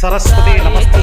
సరస్వతి నమస్తే.